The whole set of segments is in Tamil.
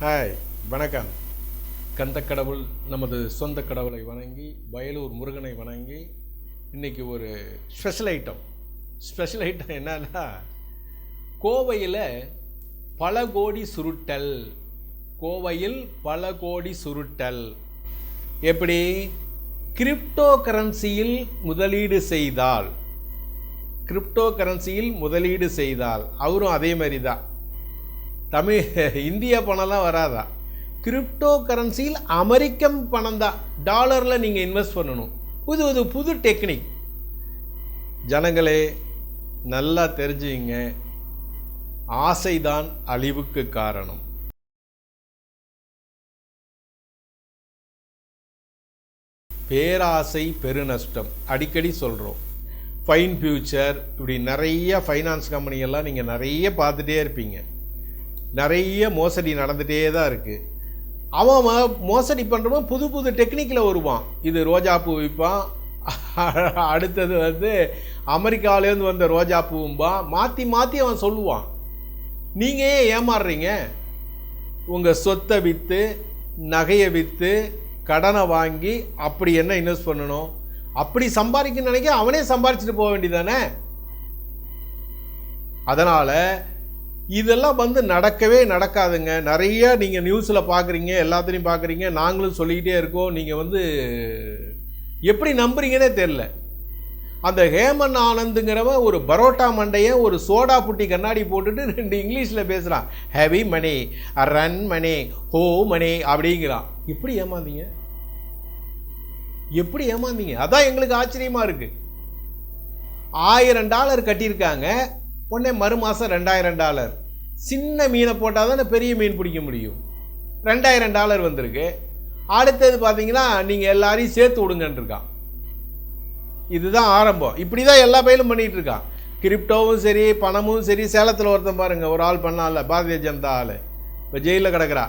ஹாய் வணக்கம். கந்த கடவுள் நமது சொந்த கடவுளை வணங்கி வயலூர் முருகனை வணங்கி இன்றைக்கி ஒரு ஸ்பெஷல் ஐட்டம் ஸ்பெஷல் ஐட்டம் என்னன்னா கோவையில் பல கோடி சுருட்டல். கோவையில் பல கோடி சுருட்டல். எப்படி? கிரிப்டோ கரன்சியில் முதலீடு செய்தால். கிரிப்டோ கரன்சியில் முதலீடு செய்தால். அவரும் அதே மாதிரி தான் தமிழ் இந்திய பணம்லாம் வராதா? கிரிப்டோ கரன்சியில் அமெரிக்கன் பணம் தான் டாலரில் நீங்கள் இன்வெஸ்ட் பண்ணணும். புது புது புது டெக்னிக் ஜனங்களே நல்லா தெரிஞ்சுங்க. ஆசைதான் அழிவுக்கு காரணம். பேராசை பெருநஷ்டம். அடிக்கடி சொல்கிறோம் ஃபைன் ஃபியூச்சர் இப்படி நிறைய ஃபைனான்ஸ் கம்பெனியெல்லாம் நீங்கள் நிறைய பார்த்துட்டே இருப்பீங்க. நிறைய மோசடி நடந்துகிட்டே தான் இருக்குது அவன் மோசடி பண்ணுறவன் புது புது டெக்னிக்கில் வருவான். இது ரோஜாப்பூ விற்பான் அடுத்தது வந்து அமெரிக்காவிலேருந்து வந்த ரோஜா பூவும்பான் மாற்றி மாற்றி அவன் சொல்லுவான். நீங்கள் ஏன் ஏமாறுறீங்க? உங்கள் சொத்தை விற்று நகையை விற்று கடனை வாங்கி அப்படி என்ன இன்வெஸ்ட் பண்ணணும்? அப்படி சம்பாதிக்கணும்னு நினைக்க அவனே சம்பாரிச்சுட்டு போக வேண்டியதானே அதனால் இதெல்லாம் வந்து நடக்கவே நடக்காதுங்க. நிறைய நீங்கள் நியூஸில் பார்க்குறீங்க எல்லாத்துலேயும் பார்க்குறீங்க நாங்களும் சொல்லிக்கிட்டே இருக்கோம். நீங்கள் வந்து எப்படி நம்புறீங்கன்னே தெரில அந்த ஹேமன் ஆனந்துங்கிறவன் ஒரு பரோட்டா மண்டையை ஒரு சோடா புட்டி கண்ணாடி போட்டுட்டு ரெண்டு இங்கிலீஷில் பேசுகிறான் ஹெவி மணி ரன் மணி ஹோ மணி அப்படிங்கிறான். எப்படி ஏமாந்தீங்க? எப்படி ஏமாந்தீங்க? அதான் எங்களுக்கு ஆச்சரியமாக இருக்குது ஆயிரம் டாலர் கட்டியிருக்காங்க. உடனே மறு மாதம் ரெண்டாயிரம் டாலர். சின்ன மீனை போட்டால் தானே பெரிய மீன் பிடிக்க முடியும். ரெண்டாயிரம் டாலர் வந்திருக்கு. அடுத்தது பார்த்தீங்கன்னா நீங்கள் எல்லாரையும் சேர்த்து விடுங்கன்ட்ருக்கான் இதுதான் ஆரம்பம். இப்படி தான் எல்லா பயிலும் பண்ணிகிட்டு இருக்கான். கிரிப்டோவும் சரி பணமும் சரி சேலத்தில் ஒருத்தன் பாருங்கள் ஒரு ஆள் பண்ணால பாரதிய ஜனதா ஆள். இப்போ ஜெயிலில் கிடக்கிறா.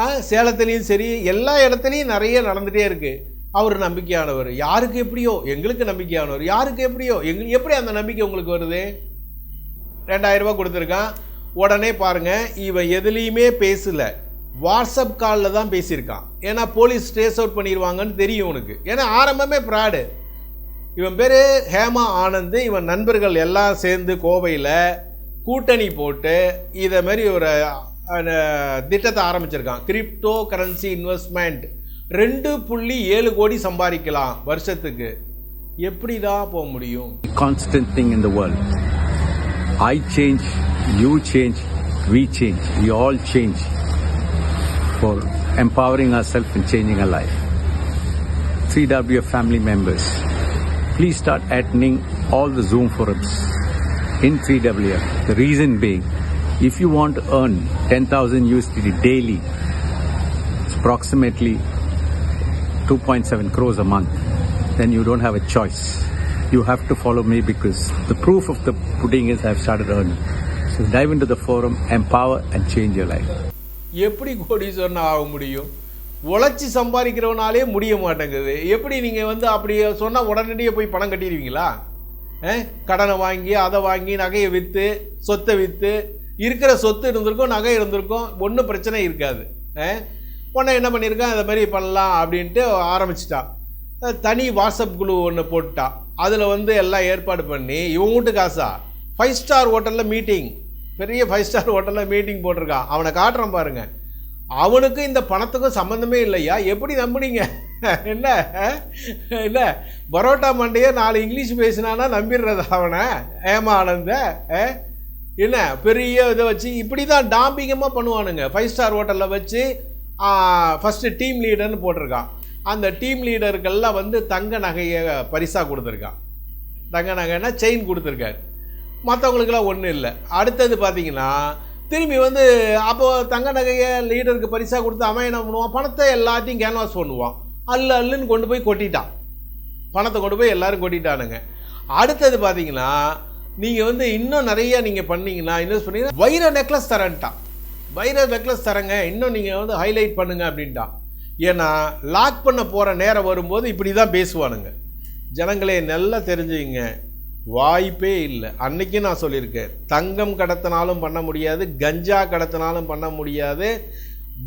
ஆ சேலத்துலேயும் சரி எல்லா இடத்துலையும் நிறைய நடந்துகிட்டே இருக்குது அவர் நம்பிக்கையானவர். யாருக்கு எப்படியோ எங்களுக்கு நம்பிக்கையானவர். யாருக்கு எப்படியோ எங்களுக்கு எப்படி அந்த நம்பிக்கை உங்களுக்கு வருது? ரெண்டாயிரரூபா கொடுத்துருக்கான். உடனே பாருங்க இவன் எதுலேயுமே பேசல. வாட்ஸ்அப் காலில் தான் பேசியிருக்கான். ஏன்னா போலீஸ் ட்ரேஸ் அவுட் பண்ணிடுவாங்கன்னு தெரியும் உனக்கு. ஏன்னா ஆரம்பமே ப்ராடு இவன் பேர் ஹேமா ஆனந்த். இவன் நண்பர்கள் எல்லாம் சேர்ந்து கோவையில் கூட்டணி போட்டு இதை மாதிரி ஒரு திட்டத்தை ஆரம்பிச்சிருக்கான். கிரிப்டோ கரன்சி இன்வெஸ்ட்மெண்ட் ரெண்டு புள்ளி ஏழு கோடி சம்பாதிக்கலாம் வருஷத்துக்கு. எப்படி தான் போக முடியும்? Constant thing in the world I change, you change, we change, we all change for empowering ourselves and changing our life. 3W family members, please start attending all the Zoom forums in 3W. The reason being, if you want to earn 10,000 USD daily, it's approximately 2.7 crores a month, then you don't have a choice. You have to follow me because the proof of the pudding is I've started earning. So dive into the forum, empower and change your life. எப்படி கோடீஸ்வரன் ஆக முடியும்? உழைச்சி சம்பாதிக்கிறவனாலே முடிய மாட்டேங்குது. எப்படி நீங்கள் வந்து அப்படி சொன்னால் உடனடியாக போய் பணம் கட்டிடுவீங்களா? கடனை வாங்கி அதை வாங்கி நகையை விற்று சொத்தை விற்று இருக்கிற சொத்து இருந்திருக்கும் நகை இருந்திருக்கும் ஒன்றும் பிரச்சனை இருக்காது. அஹ், உடனே என்ன பண்ணியிருக்கான் அதை மாதிரி பண்ணலாம் அப்படின்ட்டு ஆரம்பிச்சிட்டான். தனி வாட்ஸ்அப் குழு ஒன்று போட்டுட்டான். அதில் வந்து எல்லாம் ஏற்பாடு பண்ணி இவன் வீட்டு காசா? ஃபைவ் ஸ்டார் ஹோட்டலில் மீட்டிங் பெரிய ஃபைவ் ஸ்டார் ஹோட்டலில் மீட்டிங் போட்டிருக்கான் அவனை காட்டுறான் பாருங்க. அவனுக்கும் இந்த பணத்துக்கும் சம்மந்தமே இல்லையா? எப்படி நம்புனீங்க? என்ன? இல்லை என்ன? பரோட்டா மண்டையே நாலு இங்கிலீஷ் பேசினானா நம்பிடுறது அவனை? ஏமா ஆனந்த? என்ன? பெரிய இதை வச்சு இப்படி தான் டாம்பிங்கமாக பண்ணுவானுங்க ஃபைவ் ஸ்டார் ஹோட்டலில் வச்சு ஃபஸ்ட்டு டீம் லீடர்னு போட்டிருக்கான். அந்த டீம் லீடருக்கெல்லாம் வந்து தங்க நகையை பரிசாக கொடுத்துருக்கான். தங்க நகைன்னா செயின் கொடுத்துருக்காரு. மற்றவங்களுக்கெல்லாம் ஒன்றும் இல்லை. அடுத்தது பார்த்தீங்கன்னா திரும்பி வந்து அப்போது தங்க நகையை லீடருக்கு பரிசாக கொடுத்து அவன் என்ன பண்ணுவான்? பணத்தை எல்லாத்தையும் கேன்வாஸ் பண்ணுவான். அல்லு அல்லுன்னு கொண்டு போய் கொட்டிட்டான். பணத்தை கொண்டு போய் எல்லோரும் கொட்டிட்டானுங்க. அடுத்தது பார்த்தீங்கன்னா நீங்கள் வந்து இன்னும் நிறையா நீங்கள் பண்ணீங்கன்னா இன்வெஸ்ட் பண்ணீங்கன்னா வைர நெக்லஸ் தரேன்ட்டான். வைர நெக்லஸ் தரேங்க. இன்னும் நீங்கள் வந்து ஹைலைட் பண்ணுங்க அப்படின்ட்டான். ஏன்னா லாக் பண்ண போகிற நேரம் வரும்போது இப்படி தான் பேசுவானுங்க. ஜனங்களே நல்லா தெரிஞ்சுங்க வாய்ப்பே இல்லை. அன்னைக்கு நான் சொல்லியிருக்கேன். தங்கம் கடத்தினாலும் பண்ண முடியாது கஞ்சா கடத்தினாலும் பண்ண முடியாது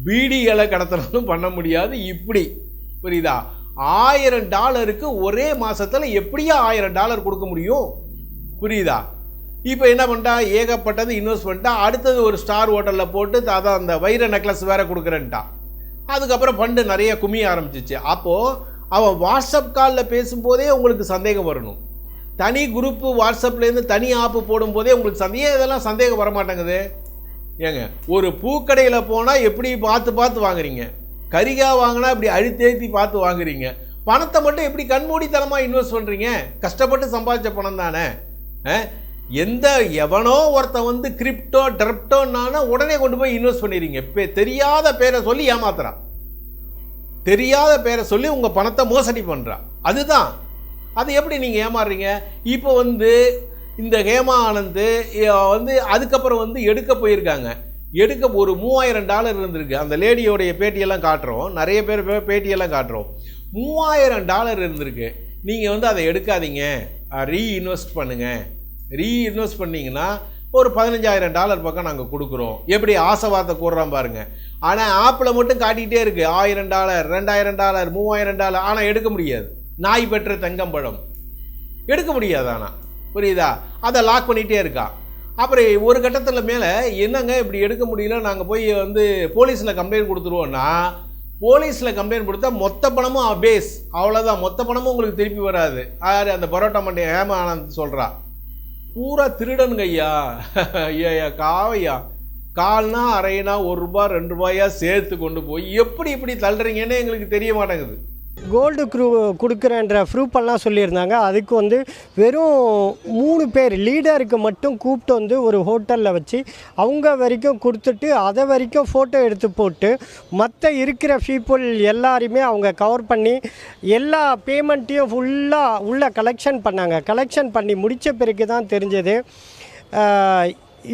பீடிகளை கடத்தினாலும் பண்ண முடியாது. இப்படி. புரியுதா? ஆயிரம் டாலருக்கு ஒரே மாதத்தில் எப்படியா ஆயிரம் டாலர் கொடுக்க முடியும்? புரியுதா? இப்போ என்ன பண்ணிட்டா? ஏகப்பட்டது இன்வெஸ்ட் பண்ணிட்டா. அடுத்தது ஒரு ஸ்டார் ஹோட்டலில் போட்டு அதான் அந்த வைர நெக்லஸ் வேறு கொடுக்குறேன்ட்டான் அதுக்கப்புறம் ஃபண்டு நிறைய குமிய ஆரம்பிச்சிச்சு. அப்போது அவன் வாட்ஸ்அப் காலில் பேசும்போதே உங்களுக்கு சந்தேகம் வரணும். தனி குரூப்பு வாட்ஸ்அப்லேருந்து தனி ஆப்பு போடும்போதே உங்களுக்கு சந்தேகம் இதெல்லாம் சந்தேகம் வர மாட்டேங்குது ஏங்க ஒரு பூக்கடையில் போனால் எப்படி பார்த்து பார்த்து வாங்குறீங்க? கரிகாய் வாங்கினா இப்படி அழுத்தேத்தி பார்த்து வாங்குறீங்க. பணத்தை மட்டும் எப்படி கண்மூடித்தனமாக இன்வெஸ்ட் பண்ணுறீங்க கஷ்டப்பட்டு சம்பாதிச்ச பணம் தானே? எந்த எவனோ ஒருத்தன் வந்து கிரிப்டோ டெப்டோன்னா உடனே கொண்டு போய் இன்வெஸ்ட் பண்ணிடுறீங்க. இப்போ தெரியாத பேரை சொல்லி ஏமாத்துறான். தெரியாத பேரை சொல்லி உங்கள் பணத்தை மோசடி பண்ணுறான் அதுதான் அது எப்படி நீங்கள் ஏமாறுறீங்க? இப்போ வந்து இந்த ஹேமா ஆனந்த் வந்து அதுக்கப்புறம் வந்து எடுக்க போயிருக்காங்க. எடுக்க ஒரு மூவாயிரம் டாலர் இருந்திருக்கு. அந்த லேடியோடைய பேட்டியெல்லாம் காட்டுறோம். நிறைய பேர் பேட்டியெல்லாம் காட்டுறோம். மூவாயிரம் டாலர் இருந்திருக்கு. நீங்கள் வந்து அதை எடுக்காதீங்க. ரீ இன்வெஸ்ட் பண்ணுங்கள் ரீ இன்வெஸ்ட் ஒரு பதினஞ்சாயிரம் டாலர் பக்கம் நாங்கள் கொடுக்குறோம். எப்படி? ஆசை வார்த்தை கூடுறோம் பாருங்க. ஆனால் ஆப்பில் மட்டும் காட்டிக்கிட்டே இருக்குது ஆயிரம் டாலர் ரெண்டாயிரம் டாலர் மூவாயிரம் டாலர். ஆனால் எடுக்க முடியாது. நாய் பெற்ற தங்கம்பழம் எடுக்க முடியாதானா புரியுதா? அதை லாக் பண்ணிகிட்டே இருக்கா. அப்புறம் ஒரு கட்டத்தில் மேலே என்னங்க இப்படி எடுக்க முடியல? நாங்கள் போய் வந்து போலீஸில் கம்ப்ளைண்ட் கொடுத்துருவோன்னா போலீஸில் கம்ப்ளைண்ட் கொடுத்தா மொத்த பணமும் பேஸ் அவ்வளோதான் மொத்த பணமும் உங்களுக்கு திருப்பி வராது. யார் அந்த பரோட்டா மண்டி ஹேம ஆனந்த் சொல்கிறா பூரா திருடனுங்க ஐயா ஐயா ஐயா காவையா? கால்னா அரைனா ஒரு ரூபாய் ரெண்டு ரூபாயா சேர்த்து கொண்டு போய் எப்படி இப்படி தள்ளுறீங்கன்னு எங்களுக்கு தெரிய மாட்டேங்குது. கோல்டு க்ரூ கொடுக்குறேன்ற ப்ரூஃபெல்லாம் சொல்லியிருந்தாங்க. அதுக்கு வந்து வெறும் மூணு பேர் லீடருக்கு மட்டும் கூப்பிட்டு வந்து ஒரு ஹோட்டலில் வச்சு அவங்க வரைக்கும் கொடுத்துட்டு அதை வரைக்கும் ஃபோட்டோ எடுத்து போட்டு மற்ற இருக்கிற பீப்புள் எல்லாரையுமே அவங்க கவர் பண்ணி எல்லா பேமெண்ட்டையும் ஃபுல்லாக உள்ள கலெக்ஷன் பண்ணாங்க. கலெக்ஷன் பண்ணி முடித்த பிறகு தான் தெரிஞ்சது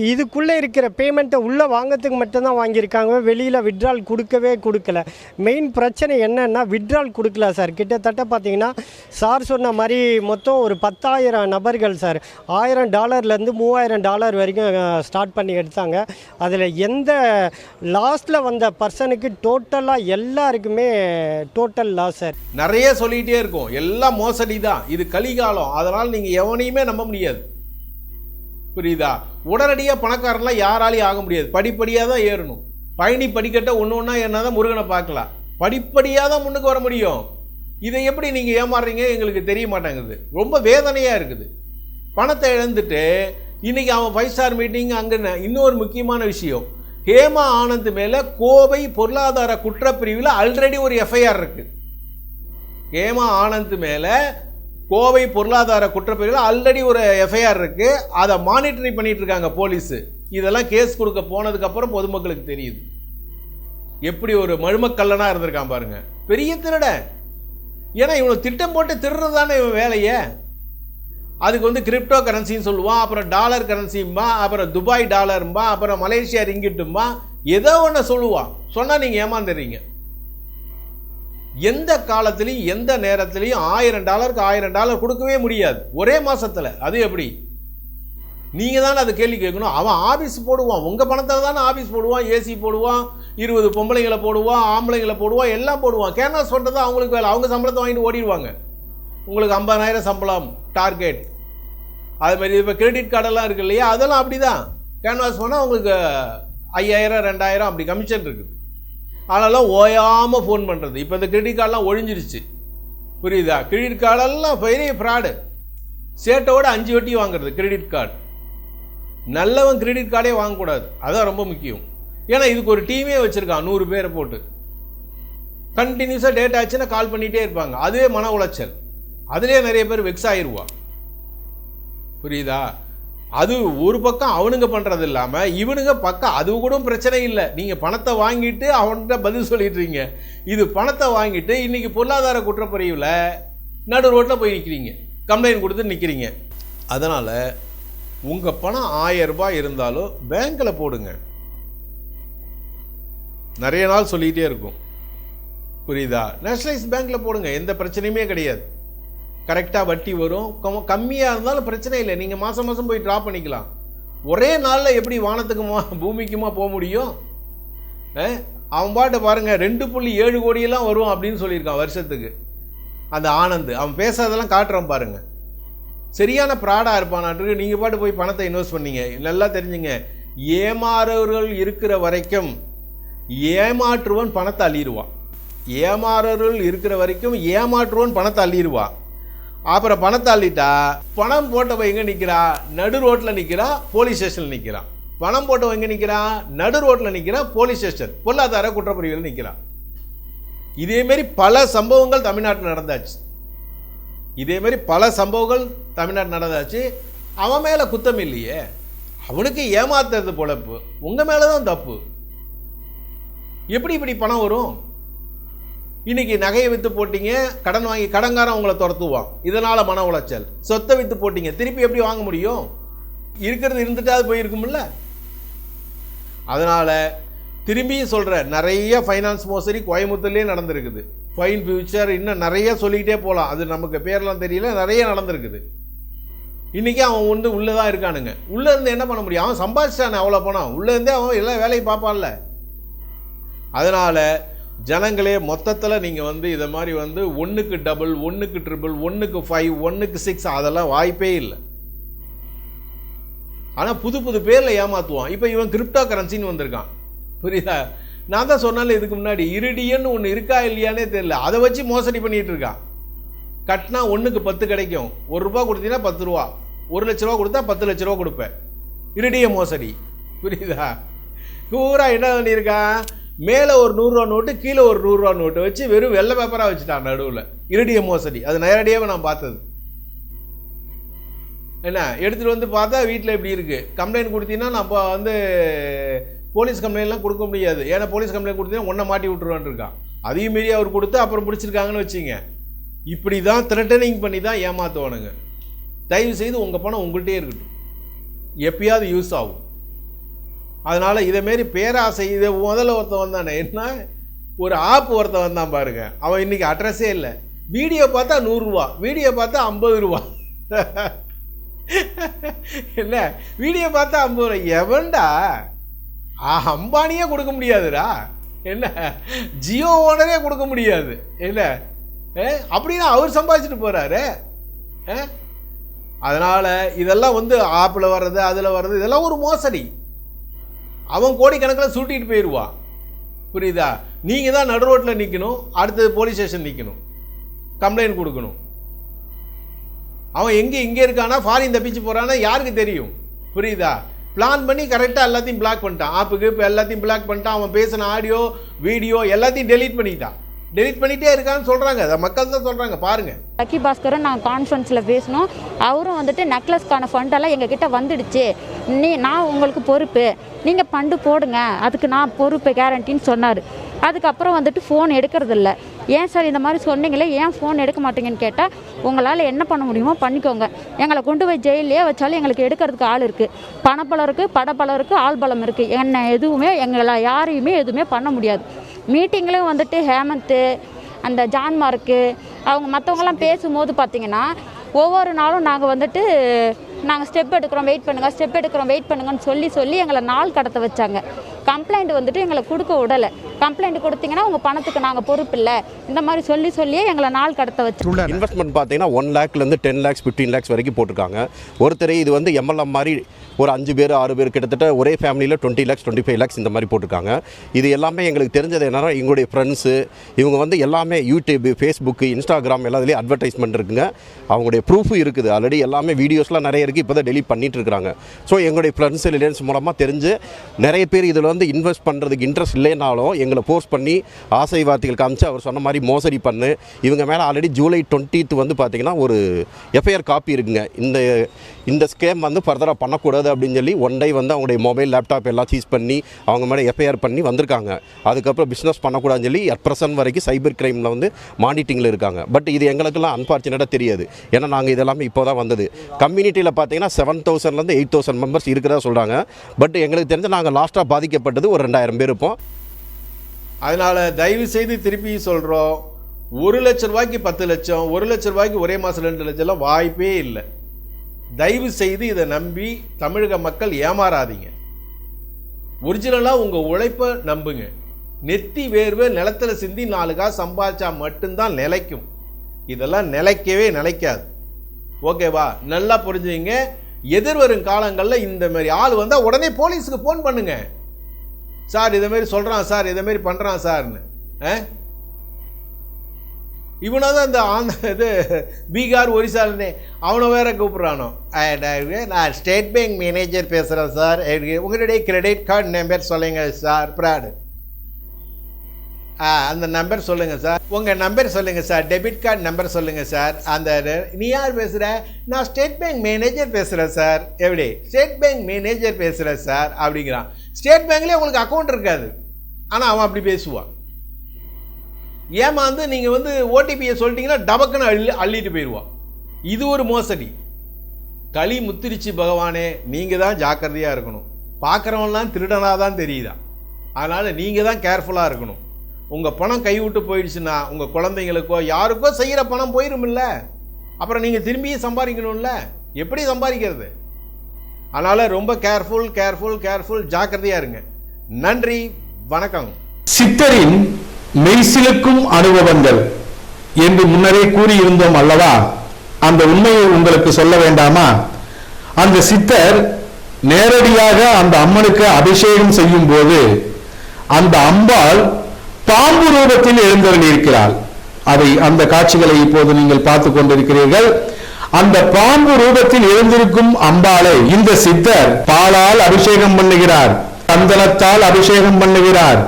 இதுக்குள்ளே இருக்கிற பேமெண்ட்டை உள்ளே வாங்கிறதுக்கு மட்டும்தான் வாங்கியிருக்காங்க. வெளியில் விட்ரால் கொடுக்கவே கொடுக்கல. மெயின் பிரச்சனை என்னென்னா விட்ரால் கொடுக்கல சார் கிட்டத்தட்ட பார்த்தீங்கன்னா சார் சொன்ன மாதிரி மொத்தம் ஒரு பத்தாயிரம் நபர்கள் சார் ஆயிரம் டாலர்லேருந்து மூவாயிரம் டாலர் வரைக்கும் ஸ்டார்ட் பண்ணி எடுத்தாங்க. அதில் எந்த லாஸ்ட்டில் வந்த பர்சனுக்கு டோட்டலாக எல்லாருக்குமே டோட்டல் லாஸ் சார் நிறைய சொல்லிகிட்டே இருக்கும். எல்லாம் மோசடி தான் இது கலிகாலம். அதனால் நீங்கள் எவனையுமே நம்ப முடியாது. புரியுதா? உடனடியாக பணக்காரன்லாம் யாராலையும் ஆக முடியாது. படிப்படியாக தான் ஏறணும். பயணி படிக்கட்ட ஒன்று ஒன்றா ஏறினா தான் முருகனை பார்க்கலாம். படிப்படியாக தான் முன்னுக்கு வர முடியும். இதை எப்படி நீங்கள் ஏமாறுறீங்க எங்களுக்கு தெரிய மாட்டேங்குது. ரொம்ப வேதனையாக இருக்குது. பணத்தை இழந்துட்டு இன்றைக்கி அவன் ஃபைவ் ஸ்டார் மீட்டிங் அங்கே இன்னொரு முக்கியமான விஷயம். ஹேமா ஆனந்த் மேலே கோவை பொருளாதார குற்றப்பிரிவில் ஆல்ரெடி ஒரு எஃப்ஐஆர் இருக்குது ஹேமா ஆனந்த் மேலே கோவை பொருளாதார குற்றப்பிரிவில் ஆல்ரெடி ஒரு எஃப்ஐஆர் இருக்குது அதை மானிட்டரி பண்ணிகிட்டு இருக்காங்க போலீஸு இதெல்லாம் கேஸ் கொடுக்க போனதுக்கப்புறம் பொதுமக்களுக்கு தெரியுது. எப்படி ஒரு மழுமக்கல்லனாக இருந்திருக்கான் பாருங்க. பெரிய திருட. ஏன்னா இவனை திட்டம் போட்டு திருடுறது தானே இவன் வேலையே. அதுக்கு வந்து கிரிப்டோ கரன்சின்னு சொல்லுவான் அப்புறம் டாலர் கரன்சிம்பா அப்புறம் துபாய் டாலரும்பா அப்புறம் மலேசியா ரிங்கிட்டும்பா ஏதோ ஒன்று சொல்லுவான் சொன்னால் நீங்கள் ஏமாந்துடுறீங்க. எந்த காலத்துலையும் எந்த நேரத்துலையும் ஆயிரம் டாலருக்கு ஆயிரம் டாலர் கொடுக்கவே முடியாது. ஒரே மாதத்தில் அது எப்படி? நீங்கள் தானே அதை கேள்வி கேட்கணும். அவன் ஆஃபீஸ் போடுவான். உங்கள் பணத்தில் தானே ஆஃபீஸ் போடுவான். ஏசி போடுவான். இருபது பொம்பளைங்களை போடுவான். ஆம்பளைங்களை போடுவான். எல்லாம் போடுவான். கேன்வாஸ் பண்ணுறது அவங்களுக்கு வேலை. அவங்க சம்பளத்தை வாங்கிட்டு ஓடிடுவாங்க. உங்களுக்கு ஐம்பதாயிரம் சம்பளம் டார்கெட். அது மாதிரி இப்போ கிரெடிட் கார்டெல்லாம் இருக்குது இல்லையா? அதெல்லாம் அப்படி தான் கேன்வாஸ் பண்ணால் உங்களுக்கு ஐயாயிரம் ரெண்டாயிரம் அப்படி கமிஷன் இருக்குது. அதெல்லாம் ஓயாமல் ஃபோன் பண்ணுறது இப்போ இந்த கிரெடிட் கார்டெலாம் ஒழிஞ்சிருச்சு. புரியுதா? கிரெடிட் கார்டெல்லாம் பெரிய ஃப்ராடு சேட்டோட அஞ்சு வட்டி வாங்குறது கிரெடிட் கார்டு நல்லவன் கிரெடிட் கார்டே வாங்கக்கூடாது. அதுதான் ரொம்ப முக்கியம். ஏன்னா இதுக்கு ஒரு டீமே வச்சுருக்கான் நூறு பேரை போட்டு. கண்டினியூஸாக டேட் ஆச்சுன்னா கால் பண்ணிகிட்டே இருப்பாங்க. அதுவே மன உளைச்சல். அதுலேயே நிறைய பேர் வெக்ஸ் ஆயிடுவா புரியுதா? அது ஒரு பக்கம் அவனுங்க பண்ணுறது இல்லாமல் இவனுங்க பக்கம் அது கூட பிரச்சனை இல்லை. நீங்கள் பணத்தை வாங்கிட்டு அவன்கிட்ட பதில் சொல்லிடுறீங்க. இது பணத்தை வாங்கிட்டு இன்றைக்கி பொருளாதார குற்றப்பிரிவில் நடு ரோட்டில் போய் நிற்கிறீங்க கம்ப்ளைண்ட் கொடுத்து நிற்கிறீங்க அதனால் உங்கள் பணம் ஆயிரம் ரூபாய் இருந்தாலும் பேங்க்கில் போடுங்க. நிறைய நாள் சொல்லிகிட்டே இருக்கும். புரியுதா? நேஷனலைஸ் பேங்க்கில் போடுங்க. எந்த பிரச்சனையுமே கிடையாது. கரெக்டாக வட்டி வரும். கம்மியாக இருந்தாலும் பிரச்சனை இல்லை. நீங்கள் மாதம் மாதம் போய் ட்ரா பண்ணிக்கலாம். ஒரே நாளில் எப்படி வானத்துக்குமா பூமிக்குமா போக முடியும்? அவன் பாட்டு பாருங்க ரெண்டு புள்ளி ஏழு கோடியெல்லாம் வரும் அப்படின்னு சொல்லியிருக்கான் வருஷத்துக்கு. அந்த ஆனந்த். அவன் பேசாதெல்லாம் காட்டுறான் பாருங்கள் சரியான ப்ராடாக இருப்பானாட்டு நீங்கள் பாட்டு போய் பணத்தை இன்வெஸ்ட் பண்ணீங்க. நல்லா தெரிஞ்சுங்க. ஏமாறவர்கள் இருக்கிற வரைக்கும் ஏமாற்றுவன் பணத்தை அள்ளிடுவான். ஏமாறவர்கள் இருக்கிற வரைக்கும் ஏமாற்றுவன் பணத்தை அள்ளிடுவான். அப்புறம் பணத்தை அள்ளிட்டா பணம் போட்டவன் எங்கே நிற்கிறா நடு ரோட்டில் நிற்கிறா போலீஸ் ஸ்டேஷனில் நிற்கிறான் பணம் போட்டவன் எங்கே நிற்கிறான் நடு ரோட்டில் நிற்கிறான் போலீஸ் ஸ்டேஷன் பொருளாதார குற்றப்பிரிவில் நிற்கிறான் இதேமாரி பல சம்பவங்கள் தமிழ்நாட்டில் நடந்தாச்சு. இதேமாரி பல சம்பவங்கள் தமிழ்நாட்டில் நடந்தாச்சு. அவன் மேலே குத்தம் இல்லையே. அவனுக்கு ஏமாத்துறது பொழப்பு. உங்கள் மேலே தான் தப்பு. எப்படி இப்படி பணம் வரும்? இன்னைக்கு நகையை விற்று போட்டீங்க கடன் வாங்கி கடன்காரன் உங்களை துரத்துவான். இதனால் மன உளைச்சல். சொத்தை விற்று போட்டீங்க திருப்பி எப்படி வாங்க முடியும்? இருக்கிறது இருந்துட்டாது போயிருக்கும்ல? அதனால் திரும்பியும் சொல்கிறேன் நிறைய ஃபைனான்ஸ் மோசடி கோயம்புத்தூர்லேயே நடந்திருக்குது. ஃபைன் ஃபியூச்சர் இன்னும் நிறைய சொல்லிக்கிட்டே போகலாம் அது நமக்கு பேர்லாம் தெரியல நிறைய நடந்திருக்குது. இன்றைக்கி அவன் வந்து உள்ளே தான் இருக்கானுங்க உள்ளேருந்து என்ன பண்ண முடியும்? அவன் சம்பாதிச்சிட்டானே அவ்வளோ பணம். உள்ளே இருந்தே அவன் எல்லா வேலையும் பார்ப்பான்ல. அதனால் ஜனங்களே மொத்தத்தில் நீங்கள் வந்து இதை மாதிரி வந்து ஒன்றுக்கு டபுள் ஒன்றுக்கு ட்ரிபிள் ஒன்றுக்கு ஃபைவ் ஒன்றுக்கு சிக்ஸ் அதெல்லாம் வாய்ப்பே இல்லை. ஆனால் புது புது பேரில் ஏமாற்றுவான் இப்போ இவன் கிரிப்டோ கரன்சின்னு வந்திருக்கான். புரியுதா? நான் தான் சொன்னால இதுக்கு முன்னாடி இருடியன்னு ஒன்று இருக்கா இல்லையானே தெரியல. அதை வச்சு மோசடி பண்ணிகிட்டு இருக்கான். கட்டினா ஒன்றுக்கு பத்து கிடைக்கும். ஒரு ரூபா கொடுத்தீங்கன்னா பத்து ரூபா. ஒரு லட்ச ரூபா கொடுத்தா பத்து லட்ச ரூபா கொடுப்பேன். இருடிய மோசடி. புரியுதா? பூரா என்ன பண்ணியிருக்கான்? மேலே ஒரு நூறுரூவா நோட்டு கீழே ஒரு நூறுரூவா நோட்டு வச்சு வெறும் வெள்ளை பேப்பராக வச்சுட்டான் நடுவில். இருடிய மோசடி. அது நேரடியாகவே நான் பார்த்தது. என்ன? எடுத்துகிட்டு வந்து பார்த்தா வீட்டில் இப்படி இருக்குது கம்ப்ளைண்ட் கொடுத்தீங்கன்னா நம்ம வந்து போலீஸ் கம்ப்ளைண்ட்லாம் கொடுக்க முடியாது. ஏன்னா போலீஸ் கம்ப்ளைண்ட் கொடுத்தீங்கன்னா ஒன்றை மாட்டி விட்ருவான்னு இருக்கான். அதையும் மீறி அவர் கொடுத்து அப்புறம் பிடிச்சிருக்காங்கன்னு வச்சுங்க. இப்படி தான் த்ரெட்டனிங் பண்ணி தான் ஏமாற்றுவானுங்க தயவு செய்து உங்கள் பணம் உங்கள்கிட்டயே இருக்கட்டும். எப்பயாவது யூஸ் ஆகும். அதனால் இதேமாரி பேராசை இதை முதல்ல ஒருத்தன் வந்தானே என்ன? ஒரு ஆப் ஒருத்தன் வந்தான் பாருங்க. அவன் இன்னைக்கு அட்ரஸே இல்லை. வீடியோ பார்த்தா நூறுரூவா வீடியோ பார்த்தா ஐம்பது ரூபா என்ன? வீடியோ பார்த்தா ஐம்பது ரூபா எவன்டா? ஆ, அம்பானியே கொடுக்க முடியாதுடா. என்ன? ஜியோ ஓனரே கொடுக்க முடியாது. இல்லை ஏ அப்படின்னா அவர் சம்பாதிச்சுட்டு போகிறாரு அதனால் இதெல்லாம் வந்து ஆப்பில் வர்றது அதில் வர்றது இதெல்லாம் ஒரு மோசடி. அவன் கோடிக்கணக்கில் சுட்டிட்டு போயிடுவான் புரியுதா? நீங்கள் தான் நடு ரோட்டில் நிற்கணும் அடுத்தது போலீஸ் ஸ்டேஷன் நிற்கணும் கம்ப்ளைண்ட் கொடுக்கணும். அவன் எங்கே இங்கே இருக்கானா ஃபாரின் தப்பிச்சு போகிறானா யாருக்கு தெரியும்? புரியுதா? பிளான் பண்ணி கரெக்டாக எல்லாத்தையும் பிளாக் பண்ணிட்டான். ஆப்புக்கு இப்போ எல்லாத்தையும் பிளாக் பண்ணிட்டான். அவன் பேசின ஆடியோ வீடியோ எல்லாத்தையும் டெலீட் பண்ணிட்டான். டெலிட் பண்ணிட்டே இருக்கான்னு சொல்கிறாங்க அதை மக்கள் தான் சொல்கிறாங்க பாருங்கள் லக்கி பாஸ்கரும் நாங்கள் கான்ஃபரன்ஸில் பேசினோம். அவரும் வந்துட்டு நெக்லஸ்க்கான ஃபண்டெல்லாம் எங்ககிட்ட வந்துடுச்சு. நீ நான் உங்களுக்கு பொறுப்பு. நீங்கள் ஃபண்டு போடுங்க. அதுக்கு நான் பொறுப்பு கேரண்டின்னு சொன்னார். அதுக்கப்புறம் வந்துட்டு ஃபோன் எடுக்கிறதில்ல. ஏன் சார் இந்த மாதிரி சொன்னீங்களே? ஏன் ஃபோன் எடுக்க மாட்டீங்கன்னு கேட்டால் உங்களால் என்ன பண்ண முடியுமோ பண்ணிக்கோங்க. எங்களை கொண்டு போய் ஜெயிலே வச்சாலும் எங்களுக்கு எடுக்கிறதுக்கு ஆள் இருக்குது பணப்பலம் இருக்குது படப்பலம் இருக்குது ஆள் பலம் இருக்குது என்ன எதுவுமே எங்களை யாரையுமே எதுவுமே பண்ண முடியாது. மீட்டிங்லேயும் வந்துட்டு ஹேமந்த்து அந்த ஜான்மார்க்கு அவங்க மற்றவங்கலாம் பேசும்போது பார்த்தீங்கன்னா ஒவ்வொரு நாளும் நாங்கள் வந்துட்டு நாங்கள் ஸ்டெப் எடுக்கிறோம் வெயிட் பண்ணுங்கள் ஸ்டெப் எடுக்கிறோம் வெயிட் பண்ணுங்கன்னு சொல்லி சொல்லி எங்களை நாள் கடத்த வச்சாங்க. கம்ப்ளைண்ட் வந்துட்டு எங்களை கொடுக்க விடலை. கம்ப்ளைண்ட் கொடுத்தீங்கன்னா உங்கள் பணத்துக்கு நாங்கள் பொறுப்பு இல்லை. இந்த மாதிரி சொல்லி சொல்லியே எங்களை நாள் கடத்த வச்சு இன்வெஸ்ட்மெண்ட் பார்த்தீங்கன்னா ஒன் லேக்லேருந்து டென் லேக்ஸ் ஃபிஃப்டீன் லேக்ஸ் வரைக்கும் போட்டிருக்காங்க. ஒருத்தர் இது வந்து எம்எல்எம் மாதிரி ஒரு அஞ்சு பேர் ஆறு பேர் கிட்டத்தட்ட ஒரே ஃபேமிலியில் twenty lakhs twenty five lakhs இந்த மாதிரி போட்டிருக்காங்க. இது எல்லாமே எங்களுக்கு தெரிஞ்சது என்னன்னா எங்களுடைய ஃப்ரெண்ட்ஸு இவங்க வந்து எல்லாமே யூடியூப் ஃபேஸ்புக்கு இன்ஸ்டாகிராம் எல்லாத்துலேயும் அட்வர்டைஸ்மெண்ட் இருக்குங்க. அவங்களுடைய ப்ரூஃபும் இருக்குது. ஆல்ரெடி எல்லாமே வீடியோஸ்லாம் நிறைய இருக்குது இப்போ தான் டெலிட் பண்ணிட்டு இருக்காங்க. ஸோ எங்களுடைய ஃப்ரெண்ட்ஸ் ரிலேஷன்ஸ் மூலமாக தெரிஞ்சு நிறைய பேர் இதில் வந்து இன்வெஸ்ட் பண்ணுறதுக்கு இன்ட்ரெஸ்ட் இல்லைனாலும் எங்களை ஃபோர்ஸ் பண்ணி ஆசை வார்த்தைகள் காமிச்சு அவர் சொன்ன மாதிரி மோசடி பண்ணு. இவங்க மேலே ஆல்ரெடி ஜூலை டுவெண்ட்டித்து வந்து பார்த்திங்கன்னா ஒரு எஃப்ஐஆர் காப்பி இருக்குங்க. இந்த இந்த ஸ்கேம் வந்து ஃபர்தராக பண்ணக்கூடாது அப்படின்னு சொல்லி ஒன் டே வந்து அவங்களுடைய மொபைல் லேப்டாப் எல்லாம் சீஸ் பண்ணி அவங்க மேலே எஃப்ஐஆர் பண்ணி வந்திருக்காங்க. அதுக்கப்புறம் பிஸ்னஸ் பண்ணக்கூடாதுன்னு சொல்லி அட் ப்ரெசன்ட் வரைக்கும் சைபர் கிரைமில் வந்து மானிட்டிங்கில் இருக்காங்க. பட் இது எங்களுக்கெல்லாம் அன்ஃபார்ச்சுனேட்டாக தெரியாது. ஏன்னா நாங்கள் இதெல்லாமே இப்போ தான் வந்தது கம்யூனிட்டியில் பார்த்தீங்கன்னா செவன் தௌசண்ட்லேருந்து எயிட் தௌசண்ட் மெம்பர்ஸ் இருக்கிறதா சொல்கிறாங்க பட் எங்களுக்கு தெரிஞ்ச நாங்கள் லாஸ்ட்டாக பாதிக்கப்பட்டது ஒரு ரெண்டாயிரம் பேர் இருப்போம். அதனால் தயவு செய்து திருப்பி சொல்கிறோம் ஒரு லட்ச ரூபாய்க்கு பத்து லட்சம் ஒரு லட்ச ரூபாய்க்கு ஒரே மாதம் ரெண்டு லட்சம்லாம் வாய்ப்பே இல்லை. தயவு செய்து இதை நம்பி தமிழக மக்கள் ஏமாறாதீங்க. ஒரிஜினலாக உங்கள் உழைப்பை நம்புங்க. நெத்தி வேர்வை நிலத்துல சிந்தி நாலு காசு சம்பாதிச்சா மட்டும்தான் நிலைக்கும். இதெல்லாம் நிலைக்கவே நிலைக்காது. ஓகேவா? நல்லா புரிஞ்சுங்க. எதிர்வரும் காலங்களில் இந்த மாதிரி ஆள் வந்தால் உடனே போலீஸுக்கு ஃபோன் பண்ணுங்க. சார் இதை மாதிரி சொல்கிறான் சார் இதை பண்ணுறான் சார்னு. ஆ? இவனை தான் இந்த ஆந்த இது பீகார் ஒரிசாலனே அவனை வேற கூப்பிட்றானோ. நான் ஸ்டேட் பேங்க் மேனேஜர் பேசுகிறேன் சார். உங்களுடைய கிரெடிட் கார்டு நம்பர் சொல்லுங்க சார் ப்ராடு. ஆ அந்த நம்பர் சொல்லுங்கள் சார். உங்கள் நம்பர் சொல்லுங்கள் சார். டெபிட் கார்டு நம்பர் சொல்லுங்கள் சார். அந்த நீ யார் பேசுகிற நான் ஸ்டேட் பேங்க் மேனேஜர் பேசுகிறேன் சார். எப்படி? ஸ்டேட் பேங்க் மேனேஜர் பேசுகிறேன் சார் அப்படிங்கிறான். ஸ்டேட் பேங்க்லேயே உங்களுக்கு அக்கௌண்ட் இருக்காது. ஆனால் அவன் அப்படி பேசுவான். ஏமாந்து நீங்கள் வந்து ஓடிபியை சொல்லிட்டீங்கன்னா டபக்குன்னு அள்ளி அள்ளிட்டு போயிடுவான் இது ஒரு மோசடி. களி முத்திரிச்சு பகவானே நீங்கள் தான் ஜாக்கிரதையாக இருக்கணும். பார்க்குறவன்லாம் திருடனாக தான் தெரியுதா? அதனால் நீங்கள் தான் கேர்ஃபுல்லாக இருக்கணும். உங்கள் பணம் கைவிட்டு போயிடுச்சுன்னா உங்கள் குழந்தைங்களுக்கோ யாருக்கோ செய்கிற பணம் போயிருமில்ல அப்புறம் நீங்கள் திரும்பியும் சம்பாதிக்கணும்ல. எப்படி சம்பாதிக்கிறது? அதனால் ரொம்ப கேர்ஃபுல் கேர்ஃபுல் கேர்ஃபுல் ஜாக்கிரதையாக இருங்க. நன்றி வணக்கம். சித்தரின் மெய்சிலுக்கும் அனுபவங்கள் என்று முன்னரே கூறியிருந்தோம் அல்லவா? அந்த உண்மையை உங்களுக்கு சொல்ல வேண்டாமா? அந்த சித்தர் நேரடியாக அந்த அம்மனுக்கு அபிஷேகம் செய்யும் போது அந்த அம்பாள் பாம்பு ரூபத்தில் எழுந்தருளியிருக்கிறாள் அதை அந்த காட்சிகளை இப்போது நீங்கள் பார்த்து கொண்டிருக்கிறீர்கள். அந்த பாம்பு ரூபத்தில் எழுந்திருக்கும் அம்பாளை இந்த சித்தர் பாலால் அபிஷேகம் பண்ணுகிறார். சந்தனத்தால் அபிஷேகம் பண்ணுகிறார்.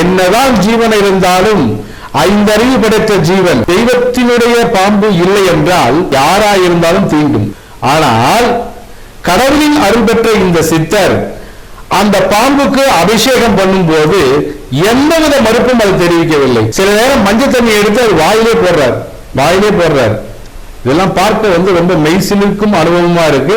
என்னதான் ஜீவன் இருந்தாலும் ஐந்தறிவு படைத்த ஜீவன் தெய்வத்தினுடைய பாம்பு இல்லை என்றால் யாராயிருந்தாலும் தீண்டும் ஆனால் கடவுளின் அருள் பெற்ற இந்த சித்தர் அந்த பாம்புக்கு அபிஷேகம் பண்ணும்போது எந்தவித மறுப்பும் அது தெரிவிக்கவில்லை. சில நேரம் மஞ்சள் தண்ணி எடுத்து அது வாயிலே போடுறார். வாயிலே போடுறார். இதெல்லாம் பார்க்க வந்து ரொம்ப மெய்சிலுக்கும் அனுபவமா இருக்கு.